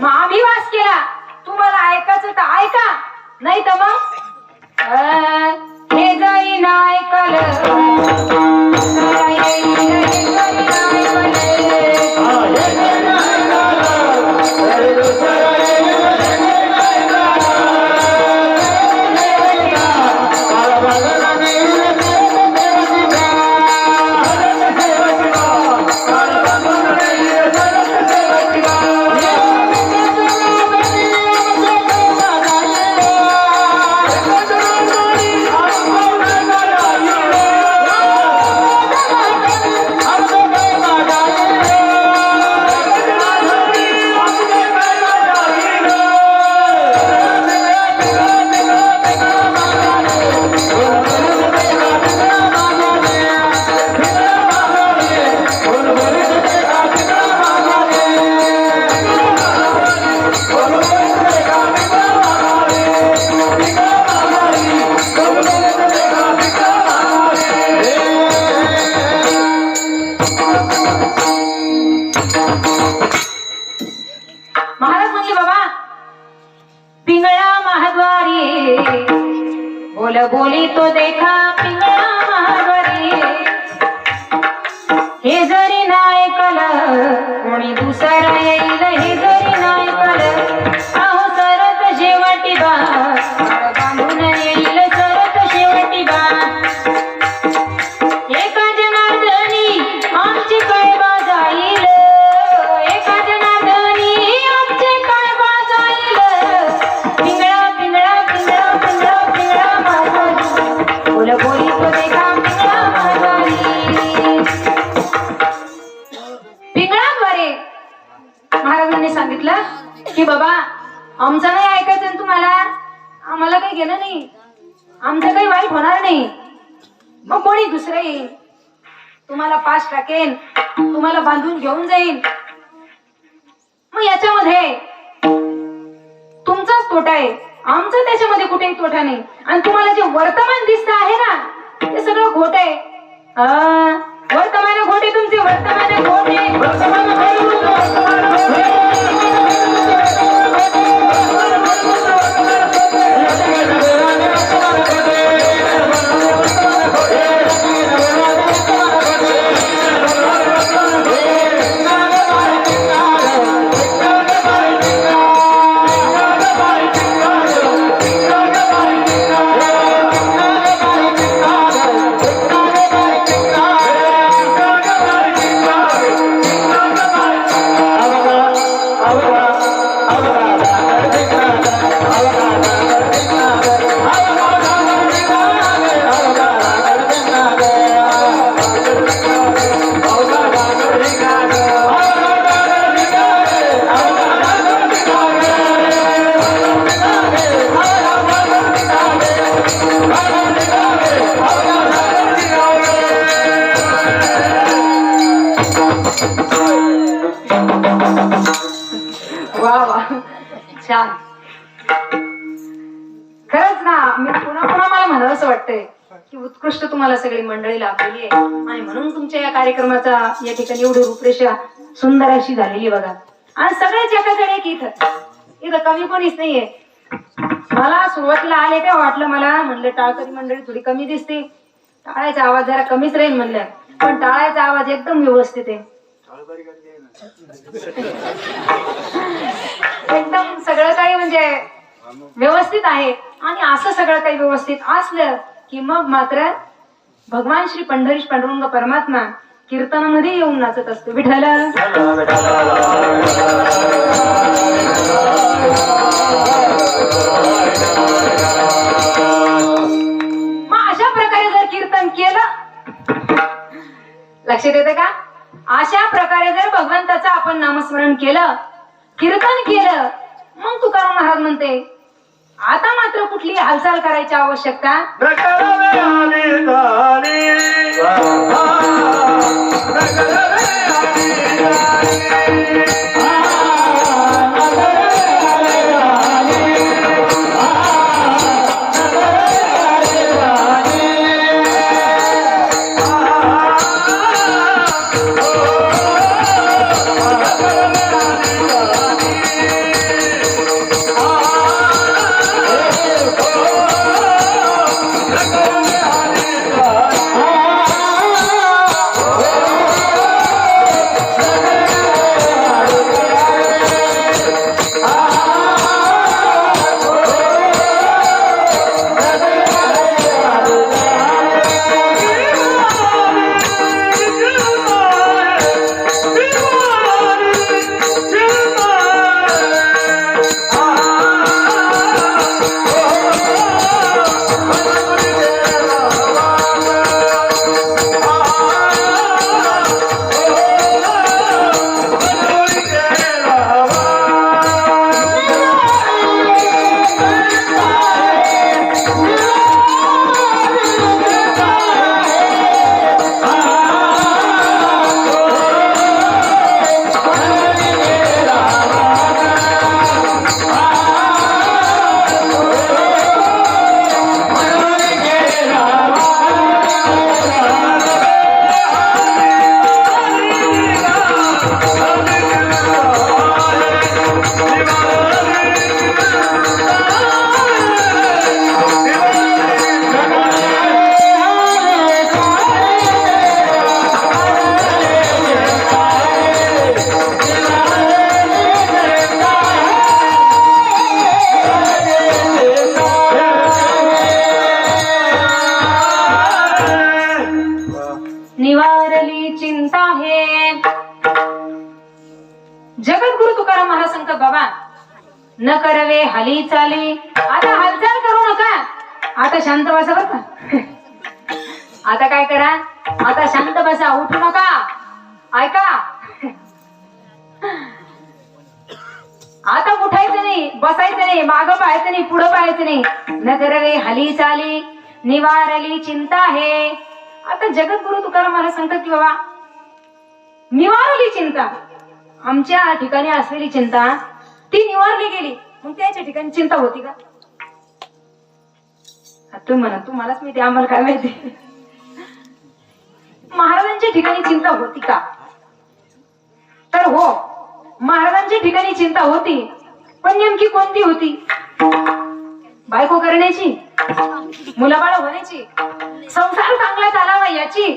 मग आम्ही वास केला. तुम्हाला ऐकायचं तर ऐका. नाही तर मग? हे जाईन ऐकलं महाराज म्हणले बाबा. पिंगळा महाद्वारी बोल बोली तो देखा पिंगळा महाद्वारी हे जरी नाही ऐकलं कोणी दुसरा येईल हे जरी नाही ऐकलं अहो सरत जेवटी बा. आमचं नाही ऐकायचं ना तुम्हाला? आम्हाला काही गेलं नाही. आमचं काही वाईट होणार नाही. मग कोणी दुसरं येईल? तुम्हाला पास टाकेन. तुम्हाला बांधून घेऊन जाईल मग याच्यामध्ये तुमचाच तोटा आहे. आमचं त्याच्यामध्ये कुठेही तोटा नाही. आणि तुम्हाला जे वर्तमान दिसत आहे ना ते सगळं खोट आहे. वर्तमान खोटे तुमचे वर्तमान खोटे आहे मंडळी लाभलेली आहे. आणि म्हणून तुमच्या या कार्यक्रमाचा या ठिकाणी एवढी रूपरेषा सुंदर अशी झालेली बघा. आणि सगळ्याच एकाकडे की इथं. इथं कमी कोणीच नाहीये. मला सुरुवातीला आले ते वाटलं मला म्हणलं टाळकरी मंडळी थोडी कमी दिसते. टाळायचा आवाज जरा कमीच राहील म्हणलं. पण टाळायचा आवाज एकदम व्यवस्थित आहे. एकदम सगळं काही म्हणजे व्यवस्थित आहे. आणि असं सगळं काही व्यवस्थित असलं की मग मात्र भगवान श्री पंढरीश पांडुरंग परमात्मा कीर्तनामध्ये येऊन नाचत असतो. विठ्ठल! मग अशा प्रकारे जर कीर्तन केलं लक्षात येते का? अशा प्रकारे जर भगवंताचं आपण नामस्मरण केलं कीर्तन केलं मग तुकाराम महाराज म्हणते आता मात्र कुठली हालचाल करायची आवश्यकता? नकळवे आता उठायचं नाही बसायचं नाही मागं पाहायचं नाही पुढं पाहायचं नाही. न हली चाली निवारली चिंता आहे. आता जगद्गुरु तुकाराम महाराज सांगतात की बाबा निवारली चिंता. आमच्या ठिकाणी असलेली चिंता ती निवारली गेली. मग त्याच्या ठिकाणी चिंता होती का? आता तुम्ही म्हणा तुम्हालाच मी ते आम्हाला काय माहिती? महाराजांच्या ठिकाणी चिंता होती का? तर हो महाराजांच्या ठिकाणी चिंता होती पण नेमकी कोणती होती? बायको करण्याची? मुलाबाळ होण्याची? संसार चांगला चालावा याची?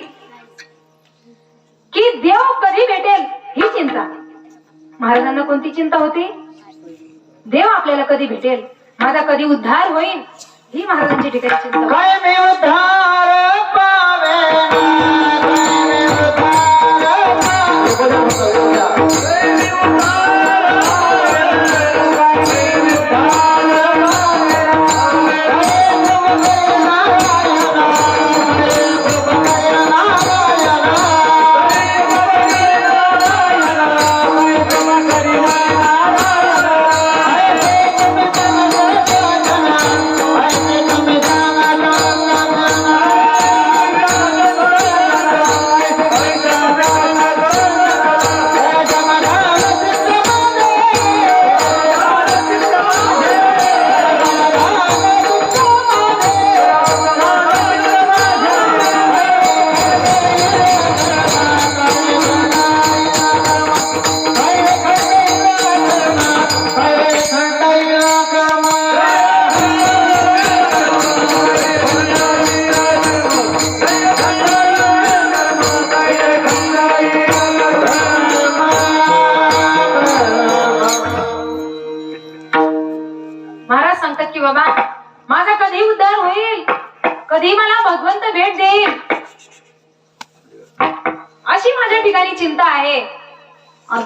की देव कधी भेटेल ही चिंता? महाराजांना कोणती चिंता होती? देव आपल्याला कधी भेटेल? माझा कधी उद्धार होईल? ही महाराजांची ठिकाणी चिंता काय मी उद्धार पावे महाराज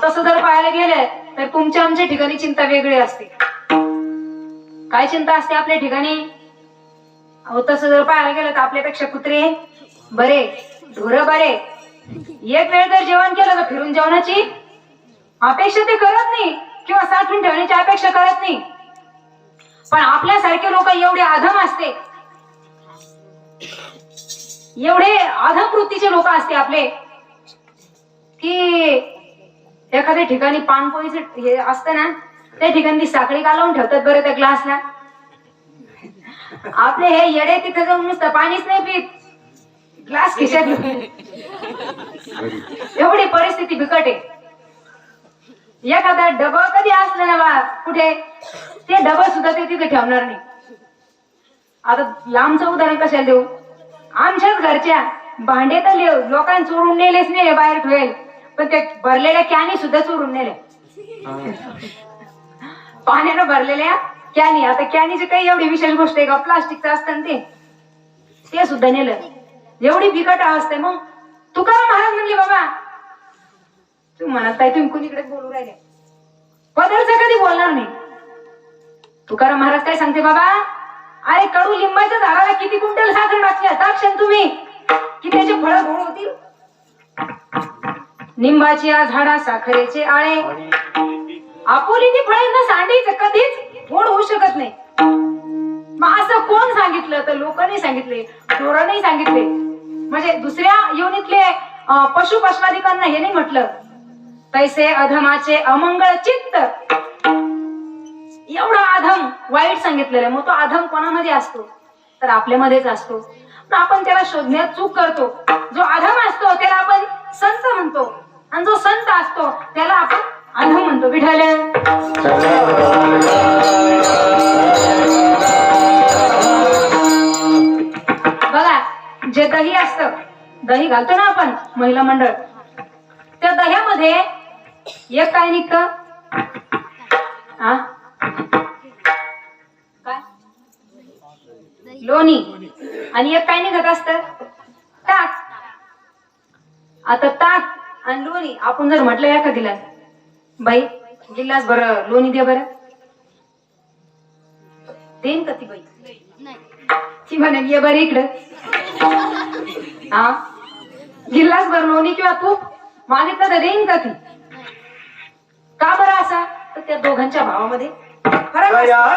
तसं जर पाहायला गेलं तर तुमच्या आमच्या ठिकाणी चिंता वेगळी असते. काय चिंता असते आपल्या ठिकाणी? अहो तसं जर पाहायला गेलं तर आपल्यापेक्षा कुत्रे बरे ढोर बरे. एक वेळ जर जेवण केलं तर फिरून जेवणाची अपेक्षा ते करत नाही किंवा साठवून ठेवण्याची अपेक्षा करत नाही. पण आपल्यासारखे लोक एवढे अधम असते. एवढे अधम वृत्तीचे लोक असते आपले की एखाद्या ठिकाणी पानपोईच हे असतं ना त्या ठिकाणी ती साखळी कालवून ठेवतात बरं त्या ग्लासला. आपले हे येडे तिथे जाऊन नुसतं पाणीच नाही पित. ग्लास खिशात एवढी परिस्थिती बिकट आहे. एखादा डबा कधी असलं ना बा कुठे ते डबा सुद्धा ते तिथे ठेवणार नाही. आता लांबचं उदाहरण कशाला देऊ? आमच्याच घरच्या भांडे तर लिव लोकांनी चोरून नेलेच नाही बाहेर ठेवेल. पण त्या भरलेल्या कॅनी सुद्धा चोरून नेले पाण्यानं भरलेल्या कॅनी. आता कॅनीची काही एवढी विशेष गोष्ट आहे का? प्लास्टिकचं असतं ना ते. ते सुद्धा नेलं. एवढी बिकट अवस्था मग. तुकाराम महाराज म्हणले बाबा तू म्हणत काय तुम्ही कुणीकडे बोलू राहिले? पदरचा कधी बोलणार नाही. तुकाराम महाराज काय सांगते बाबा अरे कडू लिंबाच्या झाडाला किती कुंटल साखर टाकल्या टाकशाल तुम्ही. की त्याचे फळ गोड होतील? निंबाच्या झाडा साखरेचे आळे. आपुलीने फळांना सांडायचं कधीच गोड होऊ शकत नाही. मग असं कोण सांगितलं? तर लोकांनी सांगितले डोरांनी सांगितले. म्हणजे दुसऱ्या युनिटले पशु पशवादिकांना हे नाही म्हटलं. तैसे अधमाचे अमंगळ चित्त. एवढा अधम वाईट सांगितलेलं आहे. मग तो अधम कोणामध्ये असतो? तर आपल्यामध्येच असतो. पण आपण त्याला शोधण्यात चूक करतो. जो अधम असतो त्याला आपण संत म्हणतो. आणि जो संत असतो त्याला आपण अंध म्हणतो विठाल्या बघा जे दही असतं दही घालतो ना आपण महिला मंडळ. त्या दह्यामध्ये एक काय निघत? लोणी. आणि एक काय निघत असत? ताक आता ताक आणि लोणी आपण जर म्हटलं एखादीला बाई गिल्लास बरं लोणी दे बरं. देईन का ती बाई? ती म्हणेल ये बरं इकडं. हा? गिल्लास भर लोणी किंवा तूप? मागितलं तर देईन का ती? का बरं असा? तर त्या दोघांच्या भावामध्ये फरक असतो.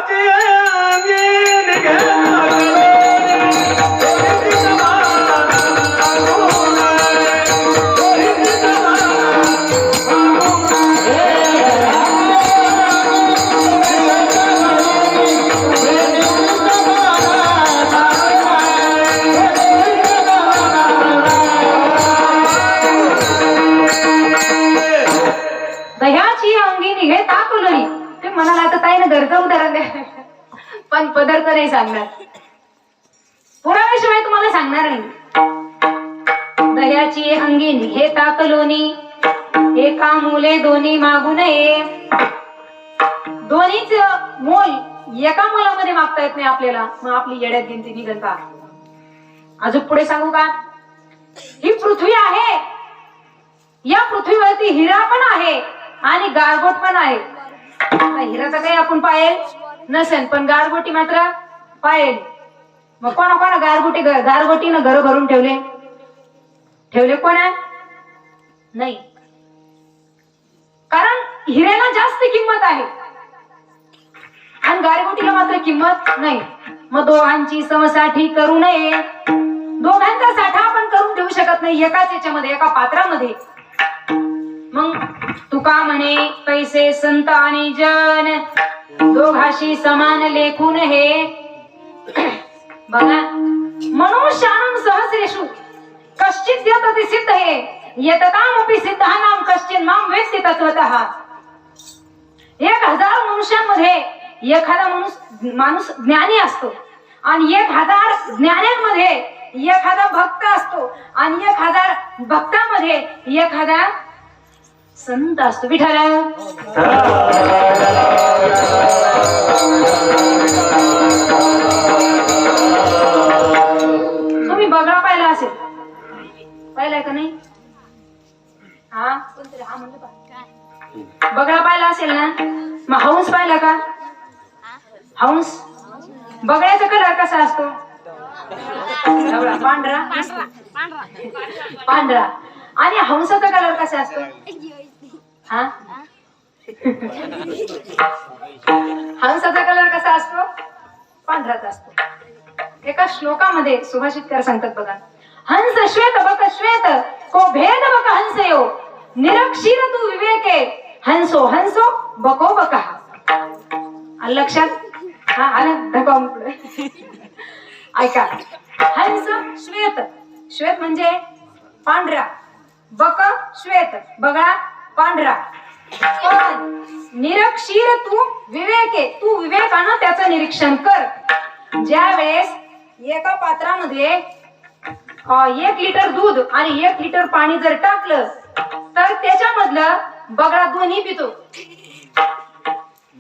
मागू दोन्हीच मोल एका मुलामध्ये मागता येत नाही आपल्याला. मग आपली येड्यात गिनती निघत का? अजून पुढे सांगू का? ही पृथ्वी आहे. या पृथ्वीवरती हिरा पण आहे आणि गारगोट पण आहे. हिरा तर काही आपण पाहेल नसेल पण गारगोटी मात्र पाहेल मग कोणा कोणा गारगोटी गारगोटीनं घर भरून ठेवले? ठेवले कोणा? नाही. कारण हिऱ्याला जास्त किंमत आहे. आणि गारगोटीला मात्र किंमत नाही. मग दोघांची समसाठी करू नये. दोघांचा साठा आपण करून ठेवू शकत नाही एकाच याच्यामध्ये एका पात्रामध्ये. मग तुका म्हणे पैसे संत आणि जन दोघाशी समान लेखून हे. बघा मनुष्यानं सहस्रेषु कश्चित येत सिद्ध हे. यततामपि सिद्धानाम कश्चित माम वेत्ति तत्वतः एक हजार मनुष्यांमध्ये एखादा माणूस माणूस ज्ञानी असतो. आणि एक हजार ज्ञान्यांमध्ये एखादा भक्त असतो. आणि एक हजार भक्तामध्ये एखादा संत असतो. विठाला असतो? एवढा, पांढरा? पांढरा. आणि हंसाचा कलर कसा असतो? हा? हंसाचा कलर कसा असतो? पांढराचा असतो. एका श्लोकामध्ये सुभाषितकार सांगतात बघा. हंस श्वेत बक श्वेत को भेद बक हंस यो निरक्षीर तू विवेके. हंसो हंसो बको बका. लक्षात? हा आला? धका ऐका. हंस श्वेत. श्वेत म्हणजे पांढरा. बक श्वेत. बगळा पांढरा. पण निरक्षीर तू विवेके. तू विवेकानं त्याचं निरीक्षण कर. ज्या वेळेस एका पात्रामध्ये एक लिटर दूध आणि एक लिटर पाणी जर टाकलं तर त्याच्यामधलं बगळा दोन्ही पितो.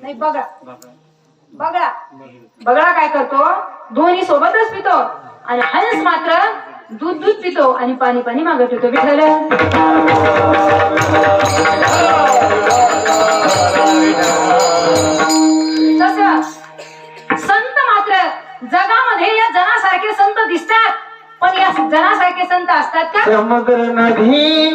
नाही बघा. बगळा बगळा काय करतो? दोन्ही सोबतच पितो. आणि हंस मात्र दूध दूध पितो आणि पाणी पाणी मागत होतो विठ्ठल. तसं संत मात्र जगामध्ये या जनासारखे संत दिसतात. पण या जनासारखे संत असतात का? नदी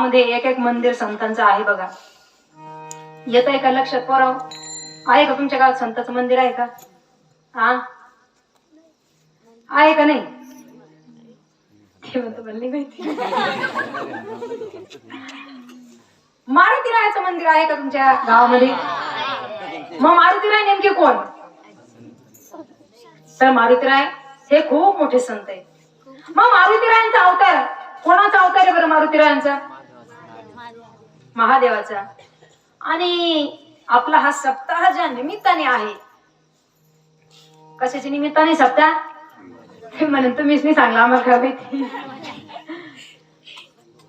गावामध्ये एक एक मंदिर संतांचं आहे बघा. येत आहे का लक्षात पोराव आहे का तुमच्या गावात संताचं मंदिर आहे का? हा आहे का नाही? ते म्हणतो मला नाही माहिती. मंदिर आहे का तुमच्या गावामध्ये? मग मारुती राय नेमके कोण? तर मारुतीराय हे खूप मोठे संत आहे मग मारुती रायचा अवतार कोणाचा अवतार आहे बरं मारुतीरायांचा महादेवाचा. आणि आपला हा सप्ताह ज्या निमित्ताने आहे कशाच्या निमित्ताने सप्ताह? म्हणून तुम्हीच नाही सांगला आम्हाला माहिती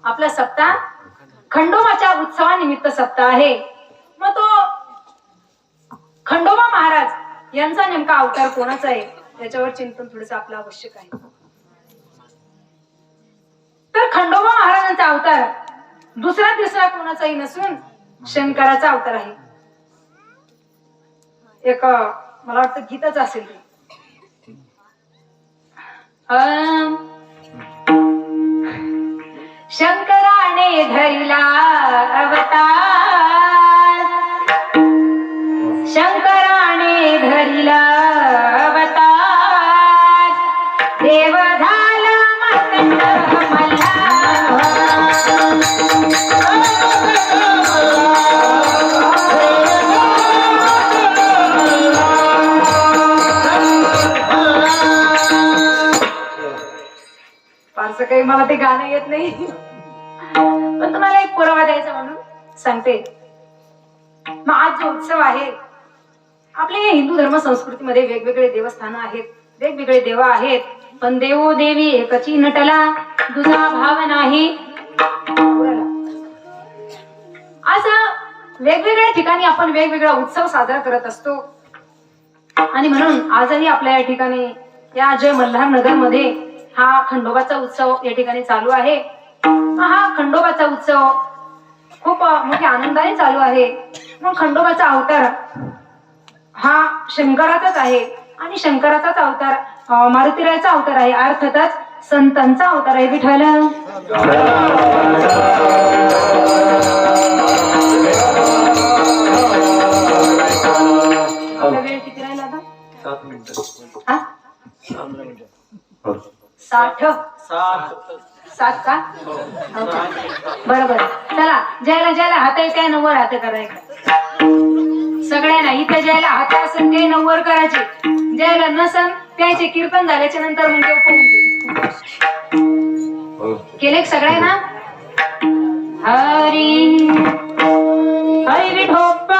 आपला सप्ताह खंडोबाच्या उत्सवानिमित्त सप्ताह आहे. मग तो खंडोबा महाराज यांचा नेमका अवतार कोणाचा आहे? त्याच्यावर चिंतन थोडस आपलं आवश्यक आहे. तर खंडोबा महाराजांचा अवतार दुसरा तिसरा कोणाचाही नसून शंकराचा अवतार आहे. एक मला वाटतं गीतच असेल ते. अं, शंकराने धरला अवतार. काही मला ते गाणं येत नाही. पण तुम्हाला एक पुरावा द्यायचा म्हणून सांगते. मग आज जो उत्सव आहे आपल्या या हिंदू धर्म संस्कृतीमध्ये वेगवेगळे देवस्थान आहेत वेगवेगळे देव आहेत पण देवो देवी एकची नटला दुसरा भाव नाही. असं वेगवेगळ्या ठिकाणी आपण वेगवेगळा उत्सव साजरा करत असतो. आणि म्हणून आजही आपल्या या ठिकाणी या जय मल्हार नगरमध्ये हा खंडोबाचा उत्सव या ठिकाणी चालू आहे. हा खंडोबाचा उत्सव खूप मोठ्या आनंदाने चालू आहे. मग खंडोबाचा अवतार हा शंकराचाच आहे. आणि शंकराचाच अवतार मारुतीरायाचा अवतार आहे. अर्थातच संतांचा अवतार आहे विठ्ठल. वेळ किती राहिला आता? सात मिनिटं. हा? साठ. सात का? बरोबर. चला ज्याला ज्याला हात आहे त्या नऊवर हात करायचं सगळ्यांना इथे ज्याला हात असेल ते नऊवर करायचे. ज्याला नसन त्याचे कीर्तन झाल्याच्यानंतर म्हणजे केले सगळ्यांना? हरी. हरी विठोबा